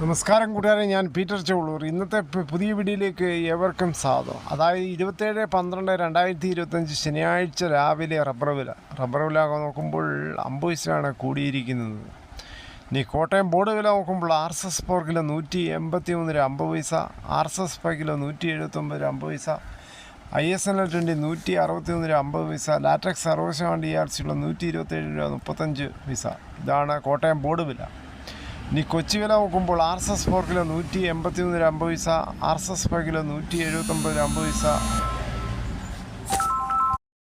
നമസ്കാരം കൂട്ടുകാരെ ഞാൻ പീറ്റർ ചൗളൂർ. ഇന്നത്തെ പുതിയ വീഡിയോയിലേക്ക് ഏവർക്കും സ്വാഗതം. അതായത് ഇരുപത്തേഴ് പന്ത്രണ്ട് രണ്ടായിരത്തി ഇരുപത്തഞ്ച് ശനിയാഴ്ച രാവിലെ റബ്ബർ വില. റബ്ബർ വില നോക്കുമ്പോൾ അമ്പത് പൈസയാണ് കൂടിയിരിക്കുന്നത്. ഇനി കോട്ടയം ബോർഡ് വില നോക്കുമ്പോൾ R S S four kilo നൂറ്റി എൺപത്തി മൂന്ന് രൂപ അമ്പത് പൈസ R S S five kilo നൂറ്റി എഴുപത്തൊമ്പത് രൂപ അമ്പത് പൈസ I S N L twenty നൂറ്റി അറുപത്തി ഒന്ന് അമ്പത് പൈസ ലാറ്റക്സ് അറുപത് ആർ സിയുള്ള നൂറ്റി ഇരുപത്തേഴ് രൂപ മുപ്പത്തഞ്ച് പൈസ. ഇതാണ് കോട്ടയം ബോർഡ് വില. ഇനി കൊച്ചി വില നോക്കുമ്പോൾ R S S four kilo നൂറ്റി എൺപത്തി മൂന്ന് രൂപ അമ്പത് പൈസ R S S five kilo നൂറ്റി എഴുപത്തൊമ്പത് രൂപ അമ്പത് പൈസ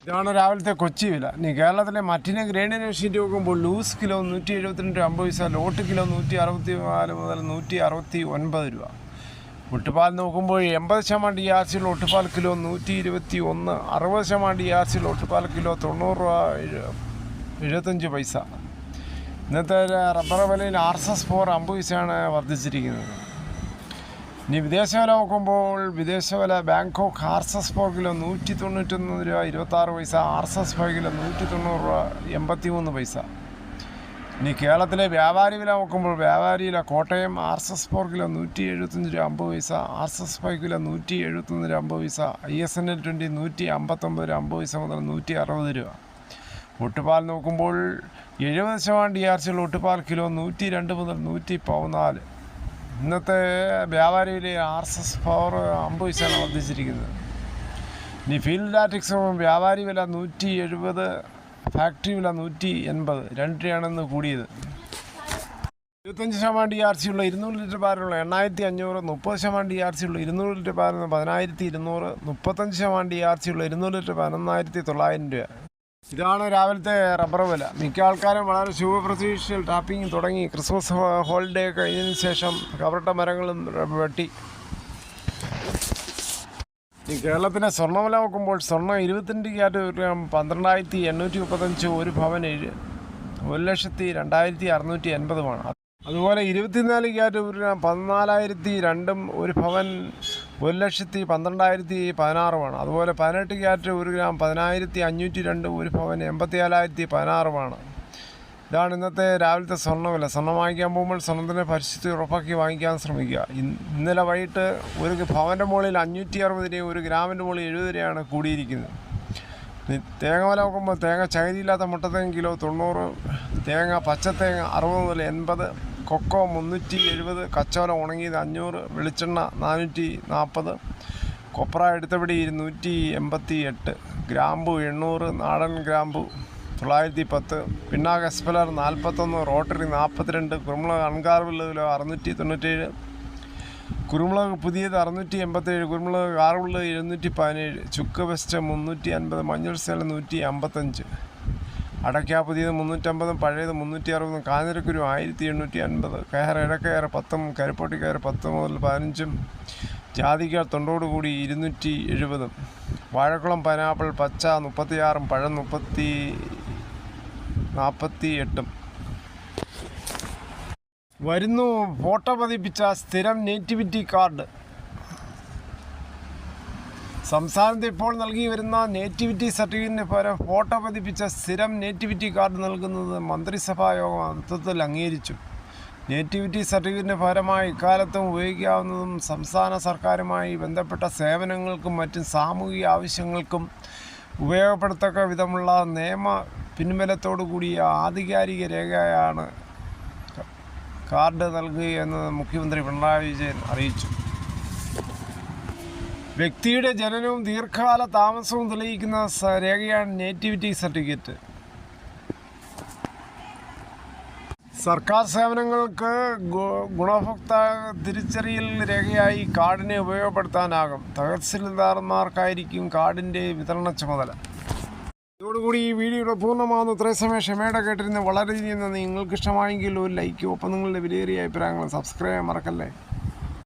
ഇതാണ് രാവിലത്തെ കൊച്ചി വില. ഇനി കേരളത്തിലെ മറ്റിനെ ഗ്രേഡിനെ ഷീറ്റ് നോക്കുമ്പോൾ ലൂസ് കിലോ നൂറ്റി എഴുപത്തിരണ്ട് രൂപ അമ്പത് പൈസ ലോട്ട് കിലോ നൂറ്റി അറുപത്തി നാല് മുതൽ നൂറ്റി അറുപത്തി ഒൻപത് രൂപ. ഒട്ടുപാൽ നോക്കുമ്പോൾ എൺപത് ശതമാനം ഡി ആർ സിയിൽ ഒട്ടുപാൽ കിലോ നൂറ്റി ഇരുപത്തി ഒന്ന് അറുപത് ശതമാനം ഡി ആർ സിയിൽ ഒട്ടുപാൽ കിലോ തൊണ്ണൂറ് രൂപ എഴു- എഴുപത്തഞ്ച് പൈസ. ഇന്നത്തെ റബ്ബർ വിലയിൽ ആർ എസ് എസ് ഫോർ അമ്പത് പൈസയാണ് വർദ്ധിച്ചിരിക്കുന്നത്. ഇനി വിദേശ വില നോക്കുമ്പോൾ വിദേശ വില Bangkok R S S four kilo നൂറ്റി തൊണ്ണൂറ്റൊന്ന് രൂപ ഇരുപത്താറ് പൈസ R S S four kilo നൂറ്റി തൊണ്ണൂറ് രൂപ എൺപത്തി മൂന്ന് പൈസ. ഇനി കേരളത്തിലെ വ്യാപാരി വില നോക്കുമ്പോൾ വ്യാപാരിയിലെ Kottayam R S S four kilo നൂറ്റി എഴുപത്തഞ്ച് രൂപ അമ്പത് പൈസ R S S five kilo നൂറ്റി എഴുപത്തൊന്ന് രൂപ അമ്പത് പൈസ I S N L twenty നൂറ്റി അമ്പത്തൊമ്പത് രൂപ അമ്പത് പൈസ മുതൽ നൂറ്റി അറുപത് രൂപ. ഒട്ടുപാൽ നോക്കുമ്പോൾ എഴുപത് ശതമാനം ഡി ആർ സി ഒട്ടുപാൽ കിലോ നൂറ്റി രണ്ട് മുതൽ നൂറ്റി പതിനാല് ഇന്നത്തെ വ്യാപാരിയിലെ ആർ എസ് എസ് പവർ അമ്പത് പൈസയാണ് വർദ്ധിച്ചിരിക്കുന്നത്. ഇനി ഫീൽഡ് ആറ്റിക്സ് വ്യാപാരി വില നൂറ്റി എഴുപത് ഫാക്ടറി വില നൂറ്റി എൺപത് രണ്ട് രൂപയാണെന്ന് കൂടിയത്. ഇരുപത്തഞ്ച് ശതമാനം ഡി ആർ സി ഉള്ള ഇരുന്നൂറ് ലിറ്റർ പാലുള്ള എണ്ണായിരത്തി അഞ്ഞൂറ് മുപ്പത് ശതമാനം ഡി ആർ സി ഉള്ള ഇരുന്നൂറ് ലിറ്റർ പാലിന് പതിനായിരത്തി ഇരുന്നൂറ് മുപ്പത്തഞ്ച് ശതമാനം ഡി ആർ സി ഉള്ള ഇരുന്നൂറ് ലിറ്റർ പതിനൊന്നായിരത്തി തൊള്ളായിരം രൂപ. ഇതാണ് രാവിലത്തെ റബ്ബർ വില. മിക്ക ആൾക്കാരും വളരെ ശുഭപ്രതീക്ഷയിൽ ടാപ്പിംഗ് തുടങ്ങി. ക്രിസ്മസ് ഹോളിഡേ കഴിഞ്ഞതിന് ശേഷം കവറട്ട മരങ്ങളും വെട്ടി. ഈ കേരളത്തിലെ സ്വർണവില നോക്കുമ്പോൾ സ്വർണം ഇരുപത്തിരണ്ട് ക്യാറ്റ് പന്ത്രണ്ടായിരത്തി എണ്ണൂറ്റി മുപ്പത്തഞ്ച് ഒരു ഭവൻ ഏഴ് ഒരു ലക്ഷത്തി രണ്ടായിരത്തി അറുന്നൂറ്റി എൺപതുമാണ്. അതുപോലെ ഇരുപത്തിനാല് ക്യാറ്റ് പതിനാലായിരത്തി രണ്ടും ഒരു ഭവൻ ഒരു ലക്ഷത്തി പന്ത്രണ്ടായിരത്തി പതിനാറുമാണ്. അതുപോലെ പതിനെട്ട് ക്യാരറ്റ് ഒരു ഗ്രാം പതിനായിരത്തി അഞ്ഞൂറ്റി രണ്ട് ഒരു ഭവൻ എൺപത്തിനാലായിരത്തി പതിനാറുമാണ്. ഇതാണ് ഇന്നത്തെ രാവിലത്തെ സ്വർണവില. സ്വർണം വാങ്ങിക്കാൻ പോകുമ്പോൾ സ്വർണത്തിന്റെ പരിസ്ഥിതി ഉറപ്പാക്കി വാങ്ങിക്കാൻ ശ്രമിക്കുക. ഇന്നലെ വൈകിട്ട് ഒരു ഭവന്റെ മുകളിൽ അഞ്ഞൂറ്റി അറുപത് രൂപ ഒരു ഗ്രാമിന്റെ മുകളിൽ എഴുപത് രൂപയാണ് കൂടിയിരിക്കുന്നത്. തേങ്ങ വില നോക്കുമ്പോൾ തേങ്ങ ചകരിയില്ലാത്ത മുട്ടത്തേങ്ങ കിലോ തൊണ്ണൂറ് തേങ്ങ പച്ചത്തേങ്ങ അറുപത് മുതൽ എൺപത് കൊക്കോ മുന്നൂറ്റി എഴുപത് കച്ചോല ഉണങ്ങിയത് അഞ്ഞൂറ് വെളിച്ചെണ്ണ നാനൂറ്റി നാൽപ്പത് കൊപ്ര എടുത്തപടി ഇരുന്നൂറ്റി എൺപത്തി എട്ട് ഗ്രാമ്പു എണ്ണൂറ് നാടൻ ഗ്രാമ്പു തൊള്ളായിരത്തി പത്ത് പിന്നാക എസ്പലർ നാൽപ്പത്തൊന്ന് റോട്ടറി നാൽപ്പത്തിരണ്ട് കുരുമുളക് അൺകാർബിൾ കിലോ അറുന്നൂറ്റി തൊണ്ണൂറ്റേഴ് കുരുമുളക് പുതിയത് അറുന്നൂറ്റി എൺപത്തേഴ് കുരുമുളക് കാർബിൾ എഴുന്നൂറ്റി പതിനേഴ് ചുക്ക് വെസ്റ്റ് മുന്നൂറ്റി അൻപത് മഞ്ഞൾ സേല നൂറ്റി അമ്പത്തഞ്ച് അടയ്ക്ക പുതിയത് മുന്നൂറ്റമ്പതും പഴയത് മുന്നൂറ്റി അറുപതും കാഞ്ഞിരക്കുരു ആയിരത്തി എണ്ണൂറ്റി അൻപത് കയർ ഇടക്കയർ പത്തും കരിപ്പൊട്ടി കയർ പത്ത് മുതൽ പതിനഞ്ചും ജാതിക്ക തൊണ്ടോട് കൂടി ഇരുന്നൂറ്റി എഴുപതും വാഴക്കുളം പൈനാപ്പിൾ പച്ച മുപ്പത്തിയാറും പഴം മുപ്പത്തി നാൽപ്പത്തി എട്ടും വരുന്നു ഫോട്ടോ പതിപ്പിച്ച സ്ഥിരം നേറ്റിവിറ്റി കാർഡ്. സംസ്ഥാനത്ത് ഇപ്പോൾ നൽകി വരുന്ന നേറ്റിവിറ്റി സർട്ടിഫിക്കറ്റിന് പകരം ഫോട്ടോ പതിപ്പിച്ച സ്ഥിരം നേറ്റിവിറ്റി കാർഡ് നൽകുന്നത് മന്ത്രിസഭാ യോഗം അന്തത്തിൽ അംഗീകരിച്ചു. നേറ്റിവിറ്റി സർട്ടിഫിക്കറ്റിന് പകരമായി ഇക്കാലത്തും ഉപയോഗിക്കാവുന്നതും സംസ്ഥാന സർക്കാരുമായി ബന്ധപ്പെട്ട സേവനങ്ങൾക്കും മറ്റും സാമൂഹിക ആവശ്യങ്ങൾക്കും ഉപയോഗപ്പെടുത്തക്ക വിധമുള്ള നിയമ പിൻബലത്തോടു കൂടിയ ആധികാരിക രേഖയാണ് കാർഡ് നൽകുകയെന്ന് മുഖ്യമന്ത്രി പിണറായി വിജയൻ അറിയിച്ചു. വ്യക്തിയുടെ ജനനവും ദീർഘകാല താമസവും തെളിയിക്കുന്ന രേഖയാണ് നേറ്റിവിറ്റി സർട്ടിഫിക്കറ്റ്. സർക്കാർ സേവനങ്ങൾക്ക് ഗുണഭോക്ത തിരിച്ചറിയൽ രേഖയായി കാർഡിനെ ഉപയോഗപ്പെടുത്താനാകും. തഹസിൽദാർമാർക്കായിരിക്കും കാർഡിന്റെ വിതരണ ചുമതല. ഇതോടുകൂടി ഈ വീഡിയോയുടെ പൂർണമാകുന്നു ഇത്രയും സമയം ക്ഷമയുടെ കേട്ടിരുന്ന വളരെയധികം നന്ദി. നിങ്ങൾക്ക് ഇഷ്ടമായെങ്കിൽ ഒരു ലൈക്കും ഒപ്പം നിങ്ങളുടെ വിലയേറിയ അഭിപ്രായങ്ങൾ സബ്സ്ക്രൈബ് മറക്കല്ലേ?